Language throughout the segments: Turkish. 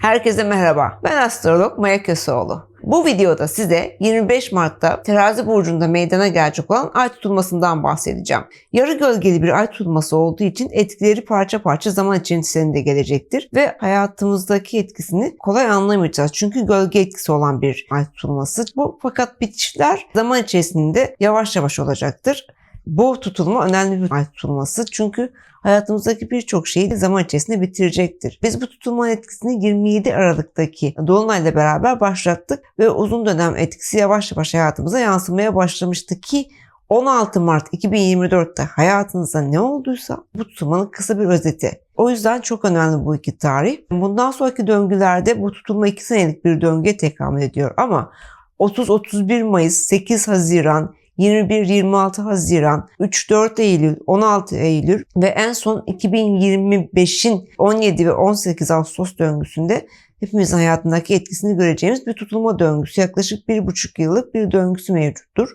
Herkese merhaba. Ben astrolog Maya Köseoğlu. Bu videoda size 25 Mart'ta terazi burcunda meydana gelecek olan ay tutulmasından bahsedeceğim. Yarı gölgeli bir ay tutulması olduğu için etkileri parça parça zaman içerisinde gelecektir ve hayatımızdaki etkisini kolay anlamayacağız. Çünkü gölge etkisi olan bir ay tutulması. Bu fakat bitişler zaman içerisinde yavaş yavaş olacaktır. Bu tutulma önemli bir ay tutulması çünkü hayatımızdaki birçok şeyi zaman içerisinde bitirecektir. Biz bu tutulmanın etkisini 27 Aralık'taki Dolunay'la beraber başlattık ve uzun dönem etkisi yavaş yavaş hayatımıza yansımaya başlamıştı ki 16 Mart 2024'te hayatınızda ne olduysa bu tutulmanın kısa bir özeti. O yüzden çok önemli bu iki tarih. Bundan sonraki döngülerde bu tutulma 2 senelik bir döngüye tekamül ediyor ama 30-31 Mayıs, 8 Haziran, 21-26 Haziran, 3-4 Eylül, 16 Eylül ve en son 2025'in 17 ve 18 Ağustos döngüsünde hepimizin hayatındaki etkisini göreceğimiz bir tutulma döngüsü. Yaklaşık bir buçuk yıllık bir döngüsü mevcuttur.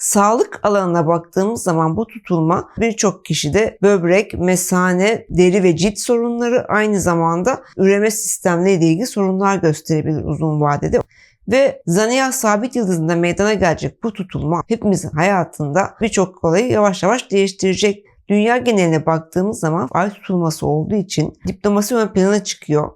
Sağlık alanına baktığımız zaman bu tutulma birçok kişide böbrek, mesane, deri ve cilt sorunları aynı zamanda üreme sistemleriyle ilgili sorunlar gösterebilir uzun vadede. Ve Zaniya sabit yıldızında meydana gelecek bu tutulma hepimizin hayatında birçok olayı yavaş yavaş değiştirecek. Dünya geneline baktığımız zaman ay tutulması olduğu için diplomasi ön plana çıkıyor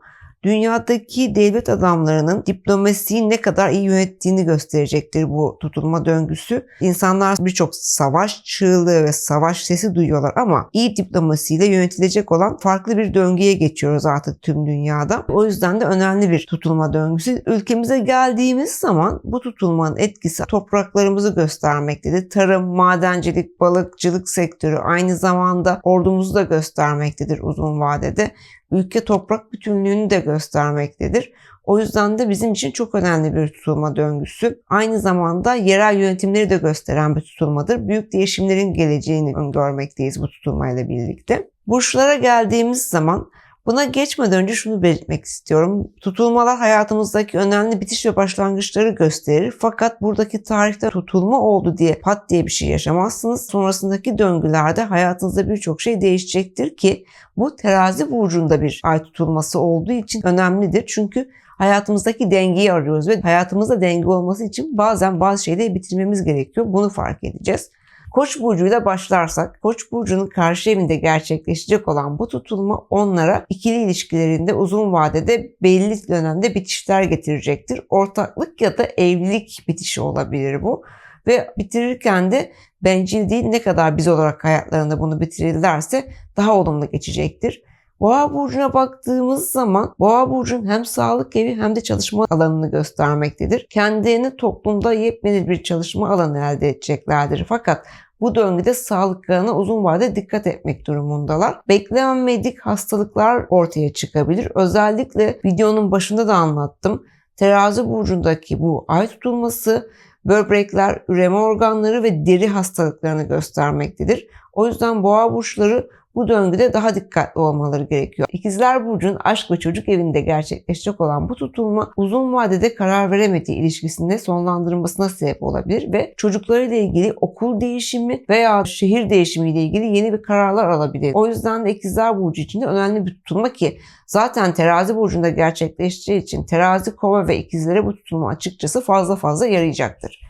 dünyadaki devlet adamlarının diplomasiyi ne kadar iyi yönettiğini gösterecektir bu tutulma döngüsü. İnsanlar birçok savaş çığlığı ve savaş sesi duyuyorlar ama iyi diplomasiyle yönetilecek olan farklı bir döngüye geçiyoruz artık tüm dünyada. O yüzden de önemli bir tutulma döngüsü. Ülkemize geldiğimiz zaman bu tutulmanın etkisi topraklarımızı göstermektedir. Tarım, madencilik, balıkçılık sektörü aynı zamanda ordumuzu da göstermektedir uzun vadede ülke toprak bütünlüğünü de göstermektedir. O yüzden de bizim için çok önemli bir tutulma döngüsü. Aynı zamanda yerel yönetimleri de gösteren bir tutulmadır. Büyük değişimlerin geleceğini öngörmekteyiz bu tutulmayla birlikte. Burçlara geldiğimiz zaman Buna geçmeden önce şunu belirtmek istiyorum. Tutulmalar hayatımızdaki önemli bitiş ve başlangıçları gösterir. Fakat buradaki tarihte tutulma oldu diye pat diye bir şey yaşamazsınız. Sonrasındaki döngülerde hayatınızda birçok şey değişecektir ki bu terazi burcunda bir ay tutulması olduğu için önemlidir. Çünkü hayatımızdaki dengeyi arıyoruz ve hayatımızda denge olması için bazen bazı şeyleri bitirmemiz gerekiyor. Bunu fark edeceğiz. Koç burcuyla başlarsak, Koç burcunun karşı evinde gerçekleşecek olan bu tutulma onlara ikili ilişkilerinde uzun vadede belli dönemde bitişler getirecektir. Ortaklık ya da evlilik bitişi olabilir bu. Ve bitirirken de bencil değil ne kadar biz olarak hayatlarında bunu bitirirlerse daha olumlu geçecektir. Boğa burcuna baktığımız zaman Boğa burcun hem sağlık evi hem de çalışma alanını göstermektedir. Kendilerini toplumda yepyeni bir çalışma alanı elde edeceklerdir. Fakat bu döngüde sağlıklarına uzun vadede dikkat etmek durumundalar. Beklenmedik hastalıklar ortaya çıkabilir. Özellikle videonun başında da anlattım. Terazi burcundaki bu ay tutulması böbrekler, üreme organları ve deri hastalıklarını göstermektedir. O yüzden boğa burçları bu döngüde daha dikkatli olmaları gerekiyor. İkizler Burcu'nun aşk ve çocuk evinde gerçekleşecek olan bu tutulma uzun vadede karar veremediği ilişkisinde sonlandırılmasına sebep olabilir ve çocuklarıyla ilgili okul değişimi veya şehir değişimiyle ilgili yeni bir kararlar alabilir. O yüzden de İkizler Burcu için de önemli bir tutulma ki zaten terazi burcunda gerçekleşeceği için terazi, kova ve ikizlere bu tutulma açıkçası fazla fazla yarayacaktır.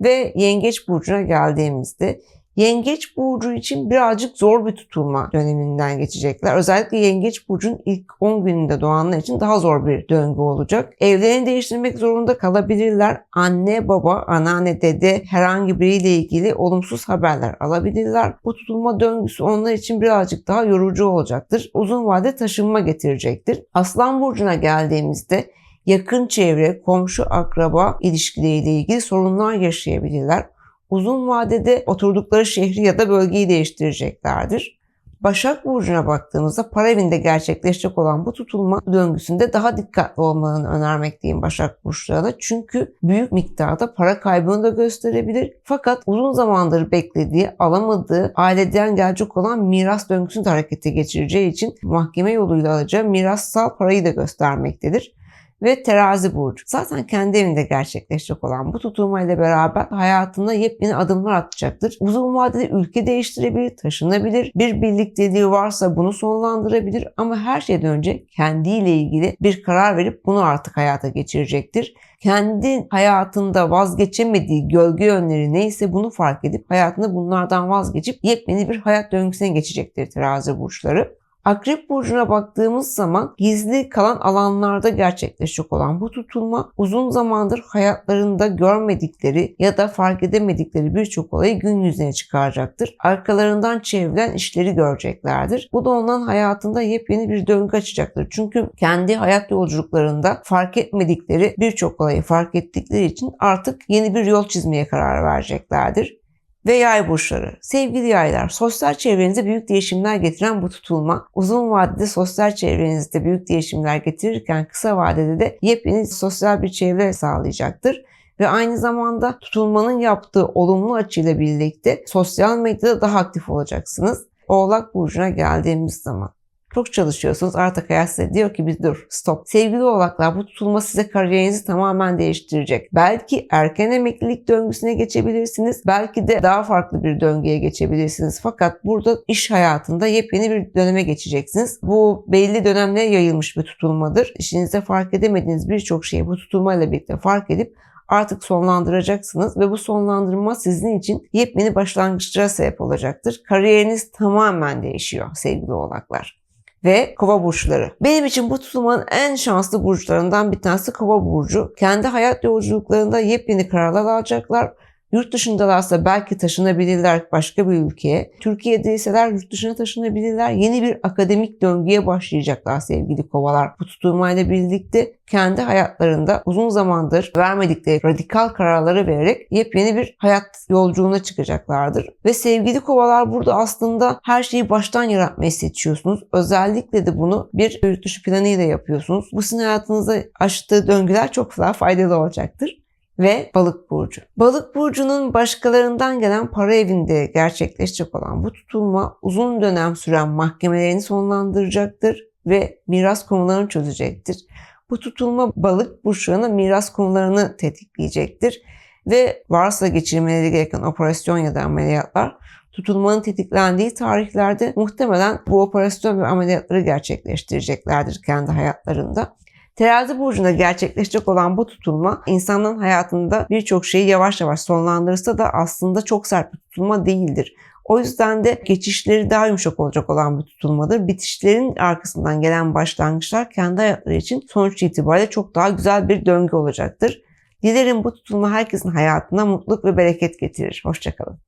Ve yengeç burcuna geldiğimizde Yengeç burcu için birazcık zor bir tutulma döneminden geçecekler. Özellikle Yengeç burcun ilk 10 gününde doğanlar için daha zor bir döngü olacak. Evlerini değiştirmek zorunda kalabilirler. Anne, baba, anneanne, dede herhangi biriyle ilgili olumsuz haberler alabilirler. Bu tutulma döngüsü onlar için birazcık daha yorucu olacaktır. Uzun vade taşınma getirecektir. Aslan burcuna geldiğimizde yakın çevre, komşu, akraba ilişkileriyle ilgili sorunlar yaşayabilirler uzun vadede oturdukları şehri ya da bölgeyi değiştireceklerdir. Başak Burcu'na baktığımızda para evinde gerçekleşecek olan bu tutulma döngüsünde daha dikkatli olmalarını önermekteyim Başak Burçlarına. Çünkü büyük miktarda para kaybını da gösterebilir. Fakat uzun zamandır beklediği, alamadığı, aileden gelecek olan miras döngüsünü de harekete geçireceği için mahkeme yoluyla alacağı mirassal parayı da göstermektedir. Ve terazi burcu. Zaten kendi evinde gerçekleşecek olan bu tutulma ile beraber hayatında yepyeni adımlar atacaktır. Uzun vadede ülke değiştirebilir, taşınabilir, bir birlikteliği varsa bunu sonlandırabilir ama her şeyden önce kendiyle ilgili bir karar verip bunu artık hayata geçirecektir. Kendi hayatında vazgeçemediği gölge yönleri neyse bunu fark edip hayatında bunlardan vazgeçip yepyeni bir hayat döngüsüne geçecektir terazi burçları. Akrep burcuna baktığımız zaman gizli kalan alanlarda gerçekleşecek olan bu tutulma uzun zamandır hayatlarında görmedikleri ya da fark edemedikleri birçok olayı gün yüzüne çıkaracaktır. Arkalarından çevrilen işleri göreceklerdir. Bu da onların hayatında yepyeni bir döngü açacaktır. Çünkü kendi hayat yolculuklarında fark etmedikleri birçok olayı fark ettikleri için artık yeni bir yol çizmeye karar vereceklerdir ve yay burçları. Sevgili yaylar, sosyal çevrenize büyük değişimler getiren bu tutulma, uzun vadede sosyal çevrenizde büyük değişimler getirirken kısa vadede de yepyeni sosyal bir çevre sağlayacaktır ve aynı zamanda tutulmanın yaptığı olumlu açıyla birlikte sosyal medyada daha aktif olacaksınız. Oğlak burcuna geldiğimiz zaman çok çalışıyorsunuz. Artık hayat size diyor ki bir dur stop. Sevgili oğlaklar bu tutulma size kariyerinizi tamamen değiştirecek. Belki erken emeklilik döngüsüne geçebilirsiniz. Belki de daha farklı bir döngüye geçebilirsiniz. Fakat burada iş hayatında yepyeni bir döneme geçeceksiniz. Bu belli dönemlere yayılmış bir tutulmadır. İşinizde fark edemediğiniz birçok şeyi bu tutulmayla birlikte fark edip artık sonlandıracaksınız ve bu sonlandırma sizin için yepyeni başlangıçlara sebep olacaktır. Kariyeriniz tamamen değişiyor sevgili oğlaklar ve kova burçları. Benim için bu tutulmanın en şanslı burçlarından bir tanesi kova burcu. Kendi hayat yolculuklarında yepyeni kararlar alacaklar. Yurt dışındalarsa belki taşınabilirler başka bir ülkeye. Türkiye'deyseler yurt dışına taşınabilirler. Yeni bir akademik döngüye başlayacaklar sevgili kovalar. Bu tutulmayla birlikte kendi hayatlarında uzun zamandır vermedikleri radikal kararları vererek yepyeni bir hayat yolculuğuna çıkacaklardır. Ve sevgili kovalar burada aslında her şeyi baştan yaratmayı seçiyorsunuz. Özellikle de bunu bir yurt dışı planıyla yapıyorsunuz. Bu sizin hayatınıza açtığı döngüler çok daha faydalı olacaktır ve balık burcu. Balık burcunun başkalarından gelen para evinde gerçekleşecek olan bu tutulma uzun dönem süren mahkemelerini sonlandıracaktır ve miras konularını çözecektir. Bu tutulma balık burçlarının miras konularını tetikleyecektir ve varsa geçirmeleri gereken operasyon ya da ameliyatlar tutulmanın tetiklendiği tarihlerde muhtemelen bu operasyon ve ameliyatları gerçekleştireceklerdir kendi hayatlarında. Terazi burcunda gerçekleşecek olan bu tutulma insanların hayatında birçok şeyi yavaş yavaş sonlandırırsa da aslında çok sert bir tutulma değildir. O yüzden de geçişleri daha yumuşak olacak olan bir tutulmadır. Bitişlerin arkasından gelen başlangıçlar kendi hayatları için sonuç itibariyle çok daha güzel bir döngü olacaktır. Dilerim bu tutulma herkesin hayatına mutluluk ve bereket getirir. Hoşçakalın.